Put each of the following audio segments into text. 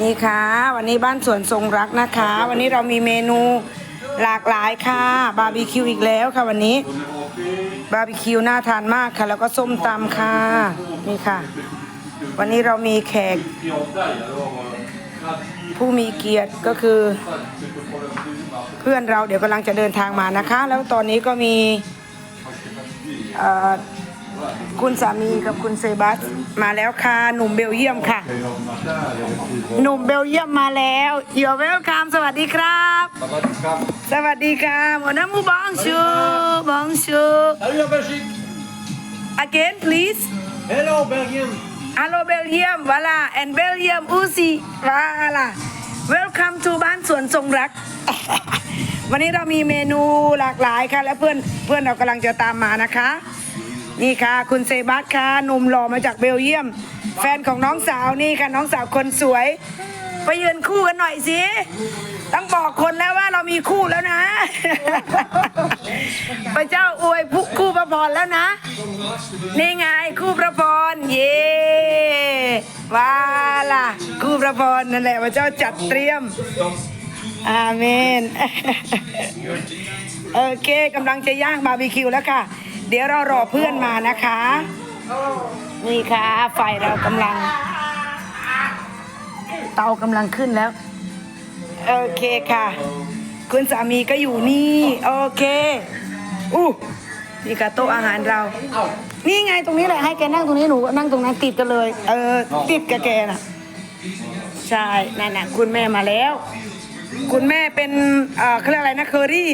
นี่ค่ะ วันนี้บ้านสวนทรงรักนะคะ วันนี้เรามีเมนูหลากหลายค่ะ บาร์บีคิวอีกแล้วค่ะวันนี้ บาร์บีคิวน่าทานมากค่ะ แล้วก็ส้มตำค่ะ นี่ค่ะ วันนี้เรามีแขก ผู้มีเกียรติก็คือ เพื่อนเราเดี๋ยวกำลังจะเดินทางมานะคะ แล้วตอนนี้ก็มีอ่อ คุณสามีกับคุณเซบัสมาแล้วค่ะ หนุ่มเบลเยียมค่ะ หนุ่มเบลเยียมมาแล้วเดี๋ยวเวลคัมสวัสดีครับ สวัสดีค่ะหมอน้ำมูบองชูบองชู Salut la Belgique again please Hello Belgium Hello Belgium วาลา and Belgium อูซีวาลา Welcome to บ้านสวนทรงรัก วันนี้เรามีเมนูหลากหลายค่ะ และเพื่อนเพื่อนเรากำลังจะตามมานะคะ นี่ค่ะ คุณเซบัสค่ะหนุ่มหล่อมาจากเบลเยียม แฟนของน้องสาวนี่ค่ะ น้องสาวคนสวย ไปยืนคู่กันหน่อยสิต้องบอกคนแล้วว่าเรามีคู่แล้วนะ พระเจ้าอวยผู้คู่พระพรแล้วนะ นี่ไงคู่พระพรเย่ว้าล่ะคู่พระพรนั่นแหละพระเจ้าจัดเตรียมอาเมน โอเคกำลังจะย่างบาร์บีคิวแล้วค่ะ เดี๋ยวเรารอเพื่อนมานะคะ นี่ค่ะ ไฟเรากำลัง เตากำลังขึ้นแล้ว โอเคค่ะ คุณสามีก็อยู่นี่ โอเค อู้นี่ค่ะโต๊ะอาหารเรา นี่ไงตรงนี้แหละให้แกนั่งตรงนี้หนูนั่งตรงนั้นติดกันเลย เออ ติดกับแกน่ะ ใช่นั่นน่ะคุณแม่มาแล้ว คุณแม่เป็นเอ่อเขาเรียกอะไรนะเคอรี่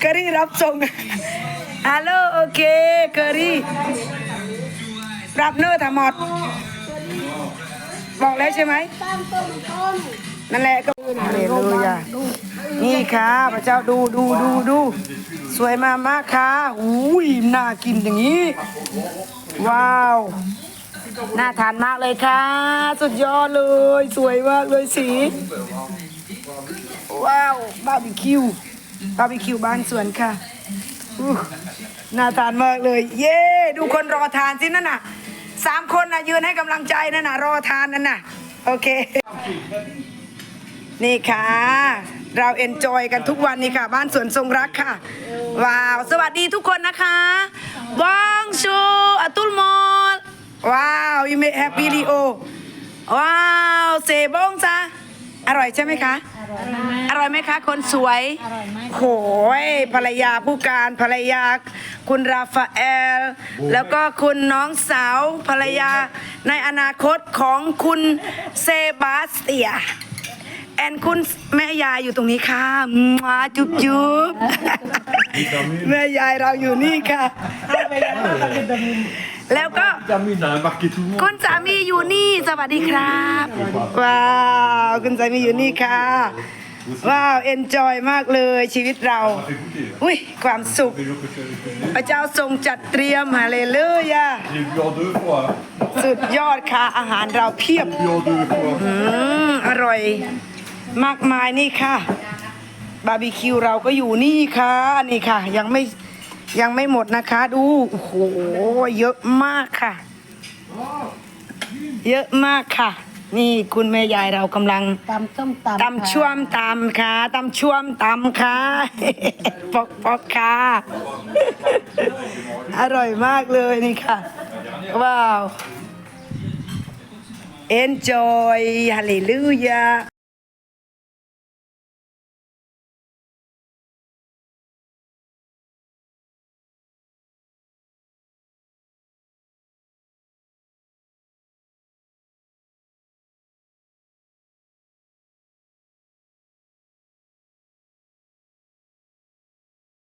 เคอรี่รับส่ง ฮัลโหลโอเคเคอรี่รับเนอร์ทั้งหมด บอกแล้วใช่ไหมนั่นแหละก็ฮาเลลูยานี่ค่ะพระเจ้าดูดูดูดูสวยมากมากค่ะอุ้ยน่ากินอย่างนี้ ว้าว น่าทานมากเลยค่ะ สุดยอดเลย สวยมากเลยสี ว้าวบาร์บีคิวบาร์บีคิวบ้านสวนค่ะอู้ น่าทานมากเลย เย้ดูคนรอทานสินั่นน่ะสามคนน่ะยืนให้กำลังใจนั่นน่ะรอทานนั่นน่ะโอเค นี่ค่ะ เราเอนจอยกันทุกวันนี่ค่ะ บ้านสวนทรงรักค่ะ ว้าว สวัสดีทุกคนนะคะบองชูอัตุลมอลว้าวยูเมแฮปปี้ดีโอว้าวเซบงซะอร่อยใช่ไหมคะ อร่อยไหมคะ คนสวย โหยภรรยาผู้การภรรยา คุณราฟาเอล แล้วก็คุณน้องสาวภรรยาในอนาคตของคุณเซบาสเตีย แอนคุณแม่ยายอยู่ตรงนี้ค่ะมาจุ๊บจุ๊บแม่ยายเราอยู่นี่ค่ะ แล้วก็ Vitamine a marqué tout le monde. คุณสามีอยู่นี่ สวัสดีครับ ว้าว คุณสามีอยู่นี่ค่ะ ว้าว เอนจอยมากเลยชีวิตเรา อุ้ยความสุข พระเจ้าทรงจัดเตรียมฮาเลลูยา J'ai bu en deux fois. สุดยอดค่ะ อาหารเราเพียบ Bu en deux fois. อืมอร่อยมากมายนี่ค่ะ บาร์บีคิวเราก็อยู่นี่ค่ะนี่ค่ะ ยังไม่ยังไม่หมดนะคะ ดู โอ้โห เยอะมากค่ะ เยอะมากค่ะ นี่คุณแม่ยายเรากำลังตำส้มตำตำช่วมตำค่ะตำช่วมตำค่ะปอกปอกค่ะอร่อยมากเลยนี่ค่ะ ว้าว enjoy hallelujah